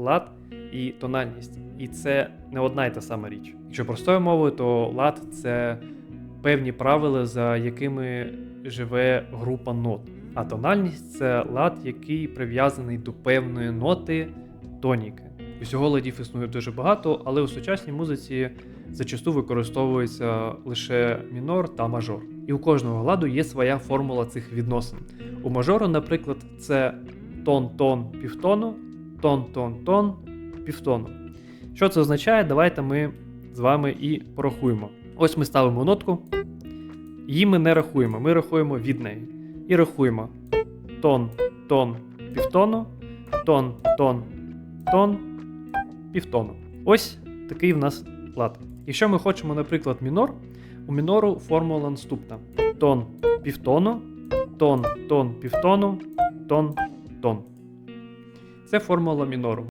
лад і тональність. І це не одна й та сама річ. Якщо простою мовою, то лад це певні правила, за якими живе група нот. А тональність це лад, який прив'язаний до певної ноти тоніки. Усього ладів існує дуже багато, але у сучасній музиці зачасту використовується лише мінор та мажор. І у кожного ладу є своя формула цих відносин. У мажору, наприклад, це тон-тон півтону, тон-тон-тон півтону. Що це означає? Давайте ми з вами і порахуємо. Ось ми ставимо нотку, її ми не рахуємо, ми рахуємо від неї. І рахуємо тон, тон, півтону, тон, тон, тон, півтону. Ось такий в нас лад. Якщо ми хочемо, наприклад, мінор, у мінору формула наступна: тон півтону, тон, тон, півтону, тон, тон. Це формула мінору.